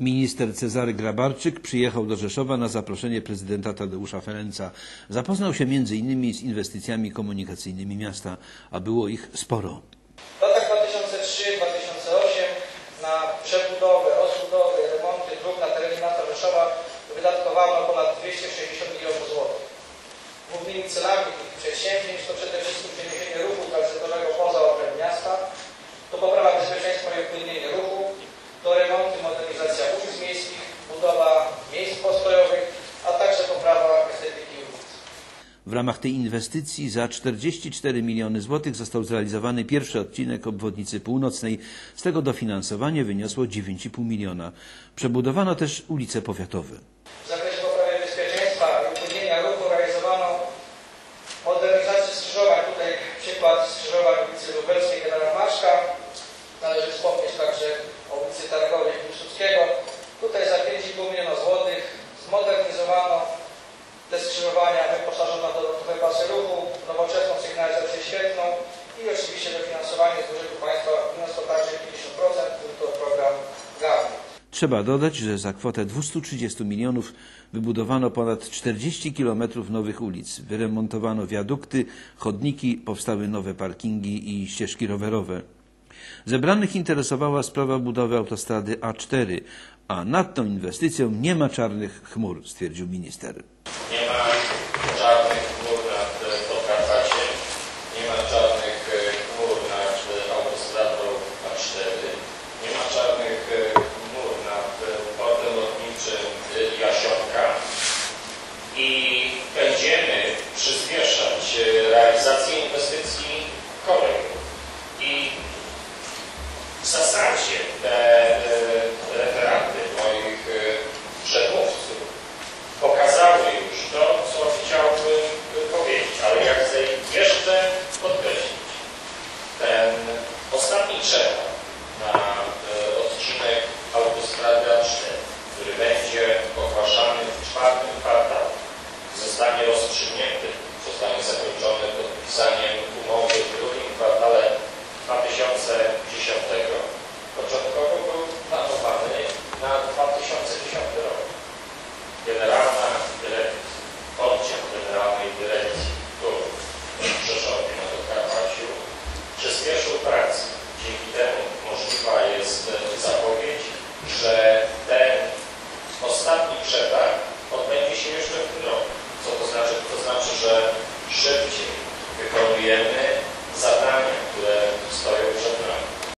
Minister Cezary Grabarczyk przyjechał do Rzeszowa na zaproszenie prezydenta Tadeusza Ferenca. Zapoznał się m.in. z inwestycjami komunikacyjnymi miasta, a było ich sporo. W latach 2003-2008 na przebudowę, rozbudowę, remonty dróg na terenie miasta Rzeszowa wydatkowano ponad 260 milionów złotych. Głównymi celami tych przedsięwzięć to przede wszystkim przeniesienie ruchu tranzytowego poza obręb miasta, to poprawa bezpieczeństwa i upłynnienie ruchu, to remonty, modernizacja ulic miejskich, budowa miejsc postojowych, a także poprawa estetyki ulic. W ramach tej inwestycji za 44 miliony złotych został zrealizowany pierwszy odcinek obwodnicy północnej. Z tego dofinansowanie wyniosło 9,5 miliona. Przebudowano też ulice powiatowe. W zakresie poprawy bezpieczeństwa i upłynnienia ruchu realizowano modernizację skrzyżowań. Tutaj przykład skrzyżowań ulicy Lubelskiej Generała Marszka. Należy wspomnieć także o ulicy Targowej Piłsudskiego. Tutaj za 5,5 miliona złotych zmodernizowano skrzyżowania, wyposażono dodatkowe pasy ruchu, nowoczesną sygnalizację świetlną i oczywiście dofinansowanie z budżetu państwa wyniosło także 50%, był to program GAWI. Trzeba dodać, że za kwotę 230 milionów wybudowano ponad 40 kilometrów nowych ulic, wyremontowano wiadukty, chodniki, powstały nowe parkingi i ścieżki rowerowe. Zebranych interesowała sprawa budowy autostrady A4, a nad tą inwestycją nie ma czarnych chmur, stwierdził minister. Nie ma czarnych chmur nad Podkarpacie, nie ma czarnych e, chmur nad autostradą A4, nie ma czarnych e, chmur nad e, portem lotniczym Jasionka i będziemy przyspieszać realizację inwestycji kolejnych. I w zasadzie te odcinek autostrady 3 który będzie ogłaszany w czwartym kwartale, zostanie rozstrzygnięty.